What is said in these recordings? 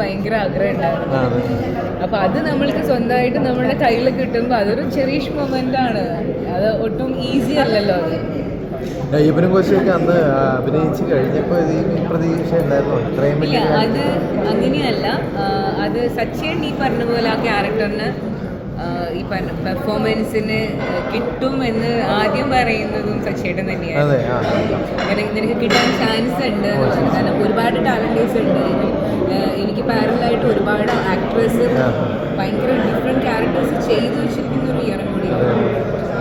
ഭയങ്കര ആഗ്രഹം ഉണ്ടായിരുന്നു അപ്പൊ അത് നമ്മൾക്ക് സ്വന്തമായിട്ട് നമ്മുടെ കയ്യിൽ കിട്ടുമ്പോൾ അതൊരു ചെറിയ മൊമെന്റ് ആണ്. അത് ഒട്ടും ഈസി അല്ലല്ലോ അത്. ഇവനും കോശിയൊക്കെ അന്ന് അഭിനയിച്ച് കഴിഞ്ഞപ്പോൾ പ്രതീക്ഷ ഉണ്ടായിരുന്നു? ഇത്രയും അത് അങ്ങനെയല്ല. അത് സച്ചിൻ ഈ പറഞ്ഞ പോലെ ആ ക്യാരക്ടറിന് ഈ പെർഫോമൻസിന് കിട്ടും എന്ന് ആദ്യം പറയുന്നതും സച്ചേട്ടൻ തന്നെയാണ് ആ. നിനക്ക് നിനക്ക് കിട്ടാൻ ചാൻസ് ഉണ്ട്. കാരണം ഒരുപാട് ടാലന്റേഴ്സ് ഉണ്ട് ഏഹ് എനിക്ക് പാരലായിട്ട് ഒരുപാട് ആക്ട്രസ് ഭയങ്കര ഡിഫറെന്റ് ക്യാരക്ടേഴ്സ് ചെയ്തു വെച്ചിരിക്കുന്ന ഒരു ഇയറും കൂടിയാണ്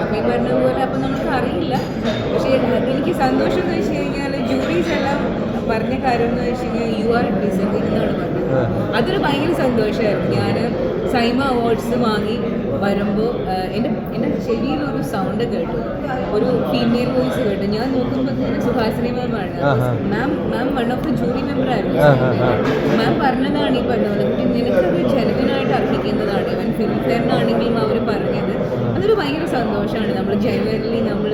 അപ്പം ഈ പറഞ്ഞതുപോലെ പോലെ അപ്പം നമുക്ക് അറിയില്ല. പക്ഷേ എനിക്ക് സന്തോഷം എന്ന് വെച്ച് കഴിഞ്ഞാൽ പറഞ്ഞ കാര്യം എന്ന് വെച്ച് കഴിഞ്ഞാൽ യു ആർ ഡിസേർവിംഗ് എന്നാണ് പറഞ്ഞത്. അതൊരു ഭയങ്കര സന്തോഷമായിരുന്നു. ഞാൻ സൈമ അവാർഡ്സ് വാങ്ങി വരുമ്പോൾ എന്റെ എന്റെ ചെവിയിൽ ഒരു സൗണ്ട് കേട്ടു. ഒരു ഫീമെയിൽ വോയിസ് കേട്ടു. ഞാൻ നോക്കുമ്പോൾ തന്നെ സുഹാസിനി മാം ആണ്. Ma'am ma'am one of the jury member ആയിരുന്നു. മാം പറഞ്ഞതാണ് ഈ പറഞ്ഞത്. കുട്ടി നിനക്കത് ജനുവിനായിട്ട് അർഹിക്കുന്നതാണ് ഇവൻ ഫിലിം ഫെയറിനാണെങ്കിലും അവർ പറഞ്ഞത്. അതൊരു ഭയങ്കര സന്തോഷമാണ്. നമ്മൾ ജനുവരിലി നമ്മൾ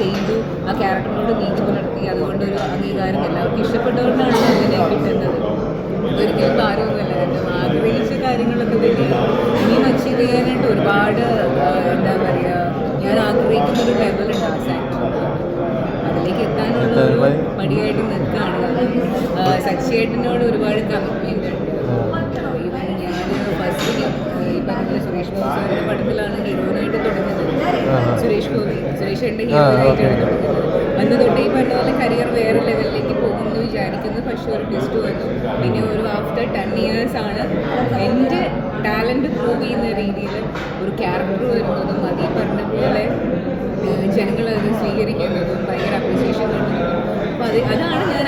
ചെയ്തു ആ ക്യാരക്ടറിനോട് നീതി പുലർത്തി അതുകൊണ്ട് ഒരു അംഗീകാരം എല്ലാവർക്കും ഇഷ്ടപ്പെട്ടവരുടെ അങ്ങനെ കിട്ടുന്നത്. ഒരിക്കലും ഭാരമൊന്നുമല്ല. കാരണം ആഗ്രഹിച്ച കാര്യങ്ങളൊക്കെ തന്നെ ഇനിയും അച്ചീവ് ചെയ്യാനായിട്ട് ഒരുപാട് എന്താ പറയുക ഞാൻ ആഗ്രഹിക്കുന്ന ഒരു ലെവലുണ്ട് ആ സാക്ടർ അതിലേക്ക് എത്താനുള്ള ഒരു പടിയായിട്ട് നിൽക്കുകയാണ് കാരണം സച്ചിയേട്ടനോട് ഒരുപാട് കമ്മിറ്റ്മെന്റ് ഉണ്ട്. ഈവൻ ഞാൻ ഫസ്റ്റ് ഈ പറഞ്ഞ സുരേഷ് ബാബു സാറിന്റെ പടത്തിലാണ് ഹീറോയിനായിട്ട് തുടങ്ങുന്നത് സുരേഷ് ഗോപി സുരേഷ് ഏട്ടന്റെ ഹീറോയിനായിട്ടാണ് തുടങ്ങുന്നത് അന്ന് തൊട്ട് ഈ പറഞ്ഞ പോലെ കരിയർ വേറെ ലെവലിലേക്ക് പോകുമെന്ന് വിചാരിക്കുന്നു. പക്ഷെ ഒരു ട്വിസ്റ്റ് വന്നു. പിന്നെ ഒരു ആഫ്റ്റർ ടെൻ ഇയേഴ്സ് ആണ് എന്റെ ടാലന്റ് പ്രൂവ് ചെയ്യുന്ന രീതിയിൽ ഒരു ക്യാരക്ടർ വരുന്നതും അതീ പറഞ്ഞ പോലെ ജനങ്ങൾ അത് സ്വീകരിക്കുന്നതും ഭയങ്കര അപ്രിസിയേഷൻ കിട്ടുന്നതും അപ്പോൾ അത് അതാണ് ഞാൻ